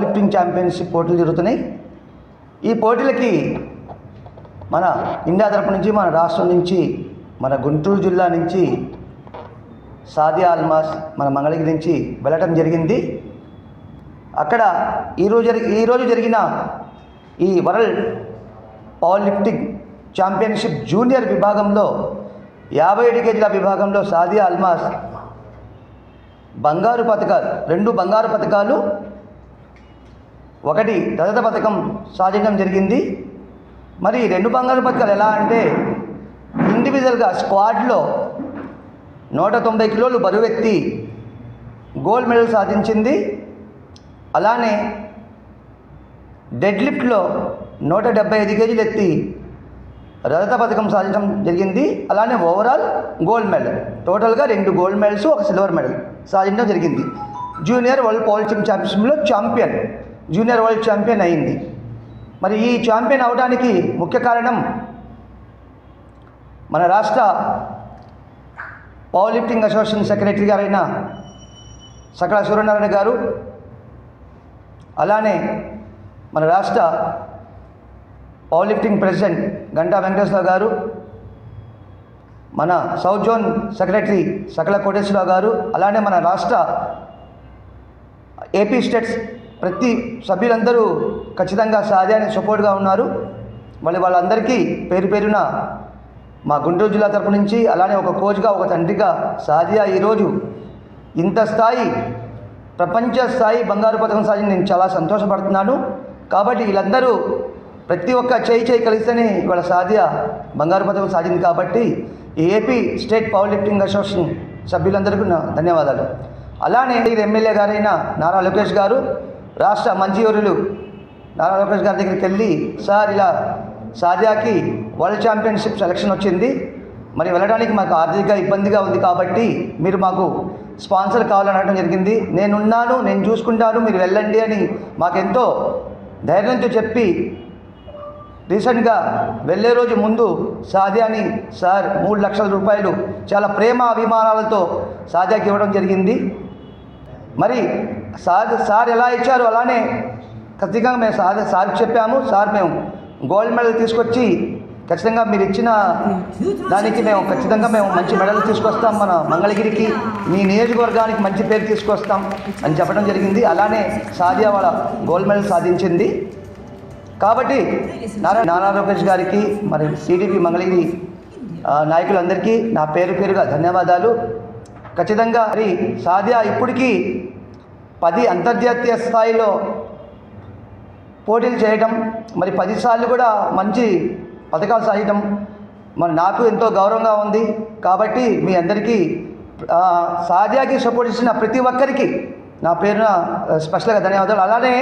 Lifting championship పోటీలు జరుగుతున్నాయి. ఈ పోటీలకి మన ఇండియా తరపు నుంచి మన రాష్ట్రం నుంచి మన గుంటూరు జిల్లా నుంచి సాదియా అల్మాస్ మన మంగళగిరి నుంచి వెళ్ళటం జరిగింది. అక్కడ ఈరోజు జరిగి ఈరోజు జరిగిన ఈ world power lifting championship junior విభాగంలో యాభై ఏడు కేజీల విభాగంలో సాదియా అల్మాస్ బంగారు పథకాలు రెండు బంగారు పథకాలు ఒకటి రజత పథకం సాధించడం జరిగింది. మరి రెండు బంగారు పథకాలు ఎలా అంటే ఇండివిజువల్గా స్క్వాడ్లో నూట తొంభై కిలోలు బరువెత్తి గోల్డ్ మెడల్ సాధించింది. అలానే డెడ్ లిఫ్ట్లో నూట డెబ్బై ఐదు కేజీలు ఎత్తి రజత పథకం సాధించడం జరిగింది. అలానే ఓవరాల్ గోల్డ్ మెడల్ టోటల్గా రెండు గోల్డ్ మెడల్స్ ఒక సిల్వర్ మెడల్ సాధించడం జరిగింది. జూనియర్ వరల్డ్ పవర్లిఫ్టింగ్ ఛాంపియన్షిప్లో ఛాంపియన్ జూనియర్ వరల్డ్ ఛాంపియన్ అయింది. మరి ఈ ఛాంపియన్ అవడానికి ముఖ్య కారణం మన రాష్ట్ర పవర్ లిఫ్టింగ్ అసోసియేషన్ సెక్రటరీ గారైన సకల సూర్యనారాయణ గారు అలానే మన రాష్ట్ర power lifting president Ganta Venkateswara గారు మన సౌత్ జోన్ సెక్రటరీ సకల కోటేశ్వరరావు గారు అలానే మన రాష్ట్ర ఏపీ స్టేట్స్ ప్రతి సభ్యులందరూ ఖచ్చితంగా సాధ్యానికి సపోర్ట్గా ఉన్నారు. మళ్ళీ వాళ్ళందరికీ పేరు పేరున మా గుంటూరు జిల్లా తరపు నుంచి అలానే ఒక కోచ్గా ఒక తండ్రిగా సాదియా ఈరోజు ఇంత స్థాయి ప్రపంచ స్థాయి బంగారు పథకం సాధించి నేను చాలా సంతోషపడుతున్నాను. కాబట్టి వీళ్ళందరూ ప్రతి ఒక్క చేయి చేయి కలిస్తేనే ఇవాళ సాదియా బంగారు పథకం సాధింది కాబట్టి ఈ AP state power lifting association సభ్యులందరికీ ధన్యవాదాలు. అలానే ఎమ్మెల్యే గారైన నారా లోకేష్ గారు రాష్ట్ర మంత్రివర్యులు నారా లోకేష్ గారి దగ్గరికి వెళ్ళి సార్ ఇలా సాదియాకి వరల్డ్ ఛాంపియన్షిప్ సెలక్షన్ వచ్చింది. మరి వెళ్ళడానికి మాకు ఆర్థిక ఇబ్బందిగా ఉంది కాబట్టి మీరు మాకు స్పాన్సర్ కావాలని అనడం జరిగింది. నేనున్నాను నేను చూసుకుంటాను మీరు వెళ్ళండి అని మాకెంతో ధైర్యంతో చెప్పి రీసెంట్గా వెళ్ళే రోజు ముందు సాధ్యాని సార్ మూడు లక్షల రూపాయలు చాలా ప్రేమ అభిమానాలతో సాధ్యాకి ఇవ్వడం జరిగింది. మరి సార్ సార్ ఎలా ఇచ్చారు? అలానే ఖచ్చితంగా మేము సార్ సార్కి చెప్పాము. సార్ మేము గోల్డ్ మెడల్ తీసుకొచ్చి ఖచ్చితంగా మీరు ఇచ్చిన దానికి మేము ఖచ్చితంగా మేము మంచి మెడల్ తీసుకొస్తాం మన మంగళగిరికి. మీ నియోజకవర్గానికి మంచి పేరు తీసుకొస్తాం అని చెప్పడం జరిగింది. అలానే సాదియా వాళ్ళ గోల్డ్ మెడల్ సాధించింది. కాబట్టి నారా నారా లోకేష్ గారికి మరి టీడీపీ మంగళగిరి నాయకులందరికీ నా పేరు పేరుగా ధన్యవాదాలు. ఖచ్చితంగా మరి సాదియా ఇప్పటికీ పది అంతర్జాతీయ స్థాయిలో పోటీలు చేయడం మరి పదిసార్లు కూడా మంచి పథకాలు సాయటం మరి నాకు ఎంతో గౌరవంగా ఉంది. కాబట్టి మీ అందరికీ ఆ, సపోర్ట్ ఇచ్చిన ప్రతి ఒక్కరికి నా పేరున స్పెషల్గా ధన్యవాదాలు. అలానే